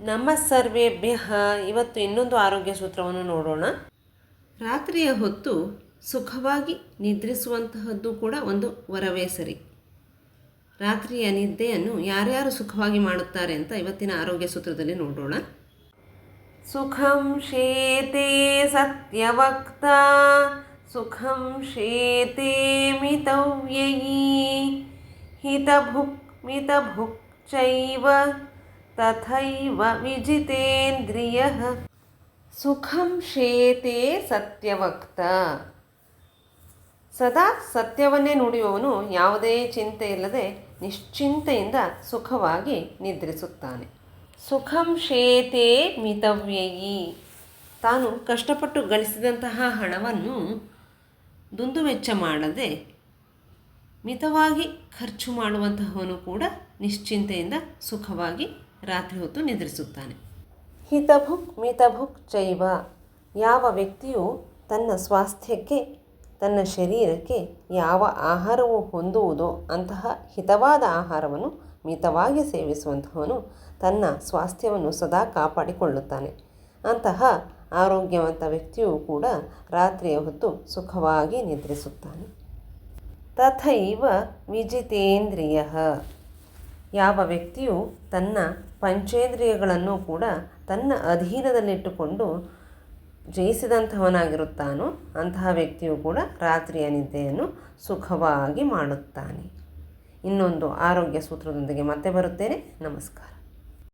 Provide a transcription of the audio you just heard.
ನಮ್ಮ ಸರ್ವೇಭ್ಯ ಇವತ್ತು ಇನ್ನೊಂದು ಆರೋಗ್ಯ ಸೂತ್ರವನ್ನು ನೋಡೋಣ. ರಾತ್ರಿಯ ಹೊತ್ತು ಸುಖವಾಗಿ ನಿದ್ರಿಸುವಂತಹದ್ದು ಕೂಡ ಒಂದು ವರವೇ ಸರಿ. ರಾತ್ರಿಯ ನಿದ್ದೆಯನ್ನು ಯಾರ್ಯಾರು ಸುಖವಾಗಿ ಮಾಡುತ್ತಾರೆ ಅಂತ ಇವತ್ತಿನ ಆರೋಗ್ಯ ಸೂತ್ರದಲ್ಲಿ ನೋಡೋಣ. ಸುಖಂ ಶೇತೆ ಸತ್ಯವಕ್ತ. ಸುಖಂ ಶೇತೆ ಮಿತವ್ಯಯೀ. ಹಿತಭುಕ್ ಮಿತಭುಕ್ ಚೈವ. ತಥೈವ ವಿಜಿತೇಂದ್ರಿಯ ಸುಖಂ ಶೇತೆ ಸತ್ಯವಕ್ತ ಸದಾ ಸತ್ಯವನ್ನೇ ನುಡಿಯುವವನು ಯಾವುದೇ ಚಿಂತೆ ಇಲ್ಲದೆ ನಿಶ್ಚಿಂತೆಯಿಂದ ಸುಖವಾಗಿ ನಿದ್ರಿಸುತ್ತಾನೆ. ಸುಖಂ ಶೇತೆ ಮಿತವ್ಯಯಿ. ತಾನು ಕಷ್ಟಪಟ್ಟು ಗಳಿಸಿದಂತಹ ಹಣವನ್ನು ದುಂದುವೆಚ್ಚ ಮಾಡದೆ ಮಿತವಾಗಿ ಖರ್ಚು ಮಾಡುವಂತಹವನು ಕೂಡ ನಿಶ್ಚಿಂತೆಯಿಂದ ಸುಖವಾಗಿ ರಾತ್ರಿ ಹೊತ್ತು ನಿದ್ರಿಸುತ್ತಾನೆ. ಹಿತಭುಕ್ ಮಿತಭುಕ್ ಚೈವ. ಯಾವ ವ್ಯಕ್ತಿಯು ತನ್ನ ಸ್ವಾಸ್ಥ್ಯಕ್ಕೆ, ತನ್ನ ಶರೀರಕ್ಕೆ ಯಾವ ಆಹಾರವು ಹೊಂದುವುದೋ ಅಂತಹ ಹಿತವಾದ ಆಹಾರವನ್ನು ಮಿತವಾಗಿ ಸೇವಿಸುವಂತಹವನು ತನ್ನ ಸ್ವಾಸ್ಥ್ಯವನ್ನು ಸದಾ ಕಾಪಾಡಿಕೊಳ್ಳುತ್ತಾನೆ. ಅಂತಹ ಆರೋಗ್ಯವಂತ ವ್ಯಕ್ತಿಯು ಕೂಡ ರಾತ್ರಿಯ ಹೊತ್ತು ಸುಖವಾಗಿ ನಿದ್ರಿಸುತ್ತಾನೆ. ತಥೈವ ವಿಜಿತೇಂದ್ರಿಯ. ಯಾವ ವ್ಯಕ್ತಿಯು ತನ್ನ ಪಂಚೇಂದ್ರಿಯಗಳನ್ನು ಕೂಡ ತನ್ನ ಅಧೀನದಲ್ಲಿಟ್ಟುಕೊಂಡು ಜಯಿಸಿದಂಥವನಾಗಿರುತ್ತಾನೋ ಅಂತಹ ವ್ಯಕ್ತಿಯು ಕೂಡ ರಾತ್ರಿಯ ನಿದ್ದೆಯನ್ನು ಸುಖವಾಗಿ ಮಾಡುತ್ತಾನೆ. ಇನ್ನೊಂದು ಆರೋಗ್ಯ ಸೂತ್ರದೊಂದಿಗೆ ಮತ್ತೆ ಬರುತ್ತೇನೆ. ನಮಸ್ಕಾರ.